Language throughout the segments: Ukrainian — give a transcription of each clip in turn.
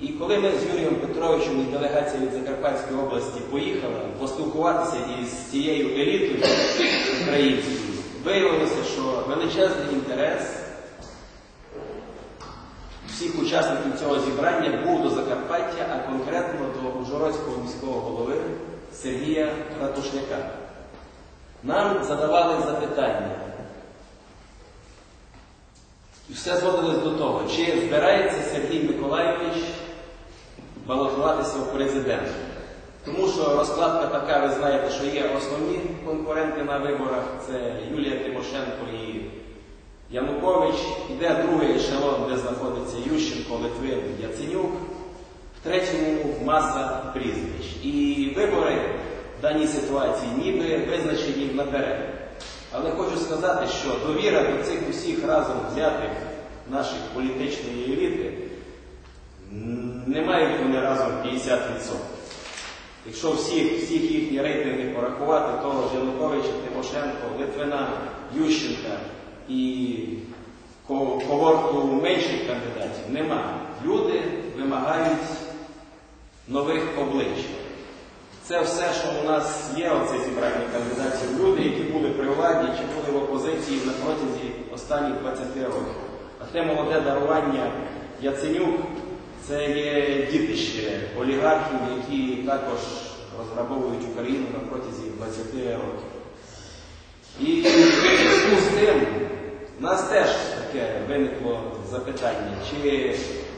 І коли ми з Юрієм Петровичем і делегацією від Закарпатської області поїхали поспілкуватися із цією елітою українською, виявилося, що величезний інтерес всіх учасників цього зібрання був до Закарпаття, а конкретно до Ужгородського міського голови Сергія Ратушняка. Нам задавали запитання. І все зводилось до того, чи збирається Сергій Миколайович балотуватися в президенти. Тому що розкладка така, ви знаєте, що є основні конкуренти на виборах, це Юлія Тимошенко і Янукович. Іде другий ешелон, де знаходиться Ющенко, Литвин, Яценюк. В третьому маса прізвищ. І вибори в даній ситуації ніби визначені наперед. Але хочу сказати, що довіра до цих усіх разом взятих наших політичної еліти не мають вони разом 50%. Якщо всіх, всіх їхні рейтинги порахувати, то Януковича, Тимошенко, Литвина, Ющенка і когорту менших кандидатів немає. Люди вимагають нових облич. Це все, що у нас є, оце зібрання кандидатів. Люди, які були при владі чи були в опозиції на протязі останніх 20 років. А те молоде дарування Яценюк це є дітище олігархів, які також розграбовують Україну на протязі 20 років. І в зв'язку з тим у нас теж таке виникло запитання, чи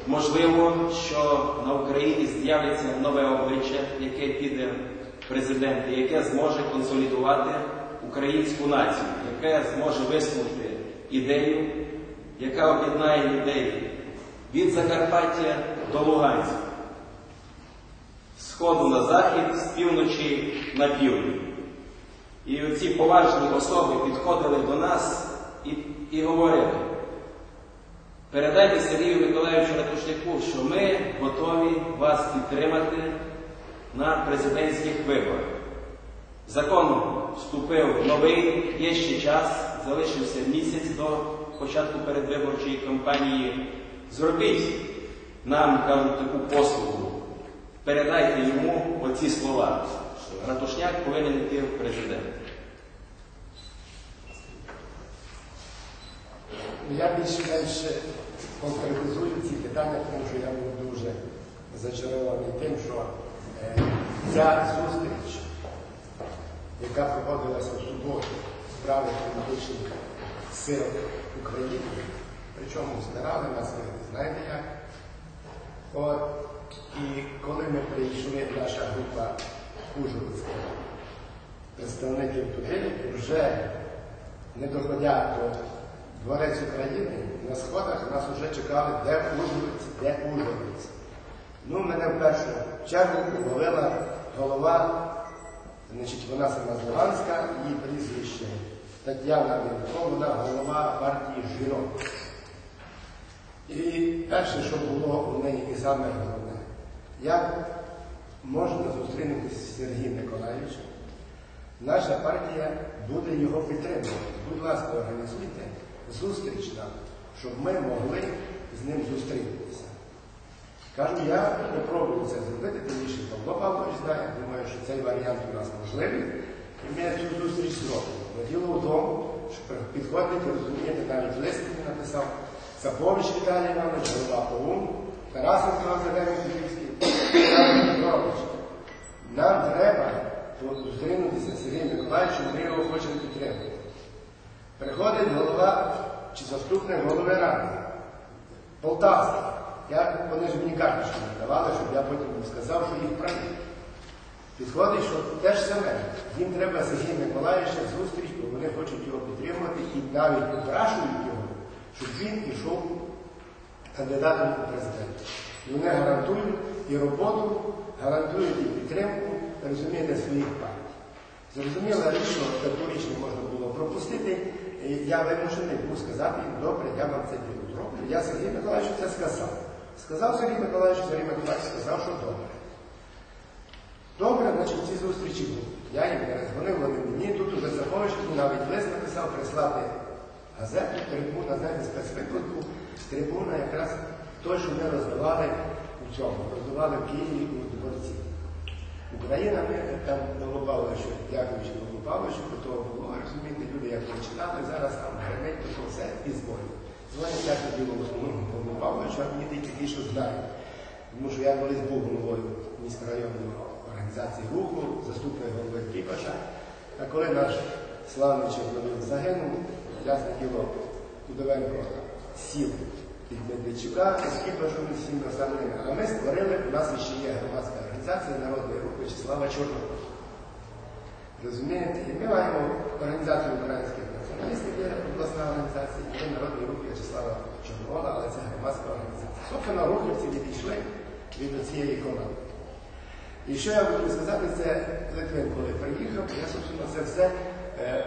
можливо, що на Україні з'явиться нове обличчя, яке піде в президенти, яке зможе консолідувати українську націю, яке зможе висунути ідею, яка об'єднає людей від Закарпаття до Луганська, сходу на захід, з півночі на південь. І оці поважні особи підходили до нас і, і говорили, передайте Сергію Миколаївичу Ратушняку, що ми готові вас підтримати на президентських виборах. Закон вступив новий, є ще час, залишився місяць до початку передвиборчої кампанії. Зробіть нам, кажуть, таку послугу. Передайте йому оці слова, що Ратушняк повинен йти в президент. Ну, Я більш-менш конкретизую ці питання, тому що я був дуже зачарований тим, що е, ця зустріч, яка проводилася в суботу з правих політичних сил України, причому збирали нас, ви знаєте і коли ми прийшли, наша група Ужгородська, представників туди, вже не доходя до Дворець України, на сходах нас вже чекали, де Ужгородці, де Ужгородці. Ну, мене в першу чергу повалила голова, значить, вона сама з Луганська, її прізвище Тетяна Вінко, вона голова партії жінок. І перше, що було у неї, і саме головне, як можна зустрінутися з Сергієм Миколаївичем, наша партія буде його підтримувати. Будь ласка, організуйте зустріч нам, щоб ми могли з ним зустрітися. Кажу, я спробую це зробити, тим більше Павло Павлович знає, думаю, що цей варіант у нас можливий, і ми цю зустріч зробимо. Діло в тому, що підходить, розумієте, навіть лист написав Сапович Віталій Іванович, голова ОУН, Тарасенко Академій Київський, Петрович. Нам треба з Сергієм Миколаївичем, ми його хочемо підтримати. Приходить голова чи заступник голови ради. Полтавський. Я, вони ж мені карточку не давали, щоб я потім сказав, що їх праві. Підходить, що те ж саме. Їм треба Сергія Миколаївича зустріч, бо вони хочуть його підтримувати і навіть попрашують його, щоб він пішов кандидатом у президенти. І вони гарантують і роботу, гарантують і підтримку, розумієте, своїх партій. Зрозуміла річ, що таку річ не можна було пропустити. Я вимушений був сказати добре, я вам це діло зроблю. Я Сергій Миколаївич це сказав. Сказав Сергій Миколаївич, Сергій Миколаївич сказав, що добре. Добре, значить, ці зустрічі будуть. Я їм перезвонив, вони мені, тут уже Сахович навіть лист написав прислати газету, трибуна, знаєте, спецвипадку, трибуна якраз той, що ми роздавали у цьому, роздавали в Києві у дворці. Україна, ми там Павло Павловичу, дякуючи Павлу Павловичу, того було, розумієте, люди як починали, зараз там гранить, то все і дзвонять. Дзвонять так білому основному Павлу Павловичу, а мені тільки ті, що знають. Тому що я колись був головою міськрайонної організації руху, заступник голови Кіпаша. А коли наш славний Чорнобиль загинув, ясне діло Удовенко сів від Медведчука з Кіпашем і всіма остальними. А ми створили, у нас ще є громадська організація Народний рух Вячеслава Чорнобиля. Розумієте? І ми маємо організацію українських націоналістів, є обласна організація, є Народний рух В'ячеслава Чорновола, але це громадська організація. Собственно, рухівці відійшли від цієї команди. І що я хочу сказати, це Литвин, коли приїхав, я, собственно, це все е,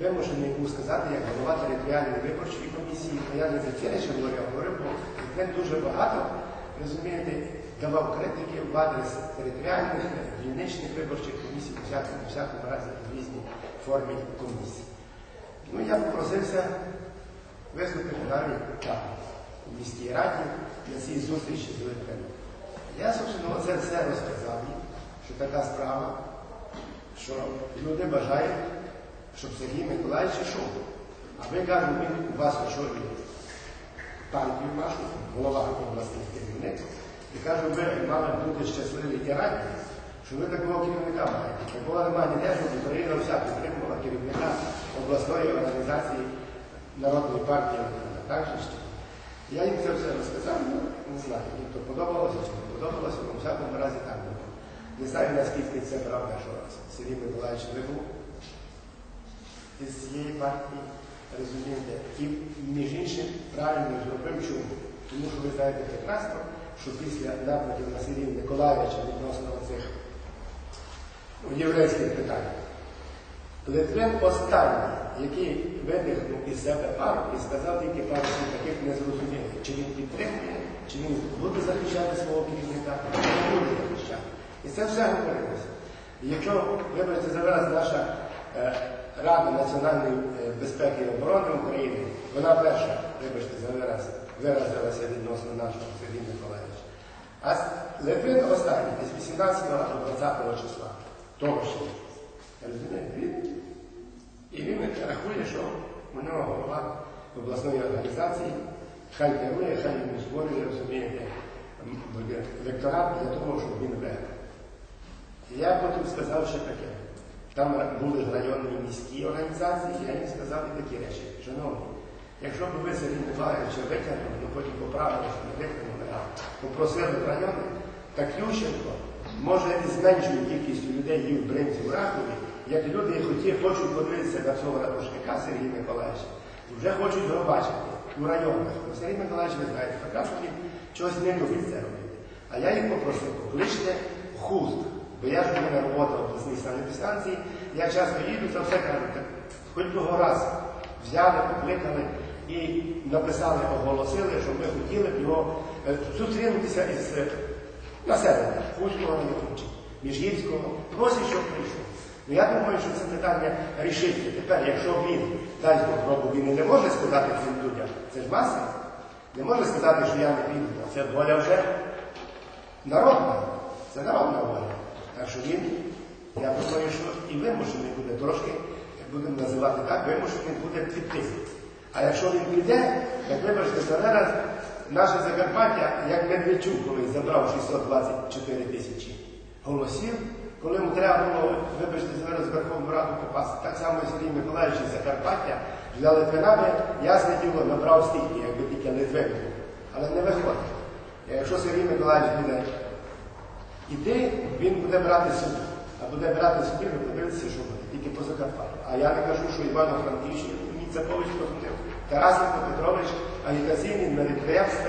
вимушений був сказати, як голова територіальної виборчої комісії, бо я не за це речі говорю, а говорив, бо Литвин дуже багато, розумієте, давав критики в адрес територіальних, дільничних виборчих комісій, у всякому, всякому разі в різній формі комісії. Ну, я попросився виступити навіть у міській раді на цій зустрічі з Литвином. Я, собственно, це все розказав що така справа, що люди бажають, щоб Сергій Миколаївич йшов. А ви кажуть, він у вас очолює партію вашу, голова обласних керівників, і кажу, ви мали бути щасливі і раді, що ви такого керівника маєте. Такого немає ніде, щоб Україна вся підтримувала керівника обласної організації Народної партії. Так же ж? Я їм це все розказав, ну, не знаю, їм то подобалося чи не подобалося, але всякому разі так було. Не знаю, наскільки це правда, що Сергій Миколаївич вибув із цієї партії, розумієте, і між іншим правильно зробив чому. Тому що ви знаєте прекрасно, що після нападів на Сергія Миколаївича відносно цих єврейських питань, Литвин останній, який видихнув із себе пару і сказав тільки пару слів таких незрозумілих, чи він підтримує, чи він буде захищати свого керівника, чи не буде захищати. І це все говорилося. Якщо, вибачте, зараз наша е, Рада національної е, безпеки і оборони України, вона перша, вибачте, за вираз, виразилася відносно нашого Сергія Миколаївича. А Литвин останній, з 18 до 20 числа, того ще. Розумієте? Він- І він рахує, що у нього голова обласної організації, хай керує, хай він створює, розумієте, м, для того, щоб він виграв. Я потім сказав ще таке. Там були районні міські організації, я їм сказав і такі речі. Шановні, якщо б ви Сергій Миколаївича витягнули, ну потім поправили, що не витягнули, а попросили райони, так Ющенко може і з меншою кількістю людей в Бринці в Ракові, як люди хоті, хочуть подивитися на цього рушника Сергія Миколаївича, вже хочуть його бачити у районах. Бо Сергій Миколаївич, ви знаєте, прекрасно він чогось не любить це робити. А я їх попросив, покличте хуст. Бо я у мене робота в обласній санепідстанції, я часто їду, це все кажуть, хоч того разу взяли, покликали і написали, оголосили, що ми хотіли б його е, зустрінутися із е, населенням Хуського району, Міжгірського, просить, щоб прийшов. Ну я думаю, що це питання рішиться. Тепер, якщо він дасть Бог він не може сказати цим людям, це ж маса, не може сказати, що я не піду. Це воля вже народна, це народна воля. Так що я думаю, що і вимушений буде трошки, будемо називати так, вимушений буде піти. А якщо він піде, так вибачте, зараз наше Закарпаття, як Медведчук, коли забрав 624 тисячі голосів, коли йому треба було, вибачте, зараз Верховну Раду попасти, так само і Сергій Миколаївич із Закарпаття для Литвинами, ясне діло, набрав стільки, якби тільки Литвин. Але не виходить. Якщо Сергій Миколаївич буде іти, він буде брати собі. А буде брати собі, ви подивитися, що буде, тільки по Закарпаттю. А я не кажу, що Івано-Франківщина, Ніцапович позвонив. Тарасенко Петрович, агітаційний на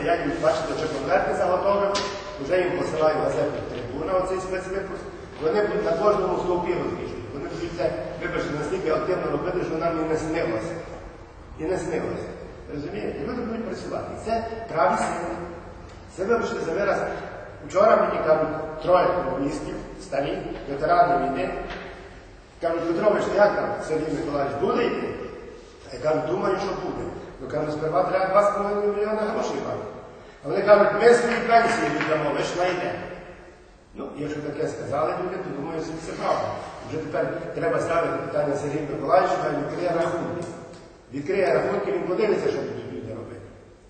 я їм бачите, що конверти заготовив, вже їм посилаю газету трибуна, оцей спецвипуск. Вони на кожному стовпі розвішують. Вони будуть це, вибачте, настільки активно робити, що нам і не снилося. І не снилося. Розумієте? І люди будуть працювати. І це праві сили. Це вибачте за вираз. Вчора мені кажуть троє комуністів, старі, ветерани війни. Кажуть, Петрович, як там Сергій Миколаївич буде йти? Я кажу, думаю, що буде. Ну кажу, сперва треба 2,5 мільйона грошей мати. А вони кажуть, ми свої пенсії віддамо, ви ж знайдете. Ну, якщо таке сказали люди, то думаю, що це правда. Вже тепер треба ставити питання Сергію Миколаївичу, хай відкриє рахунки. Відкриє рахунки, він подивиться, що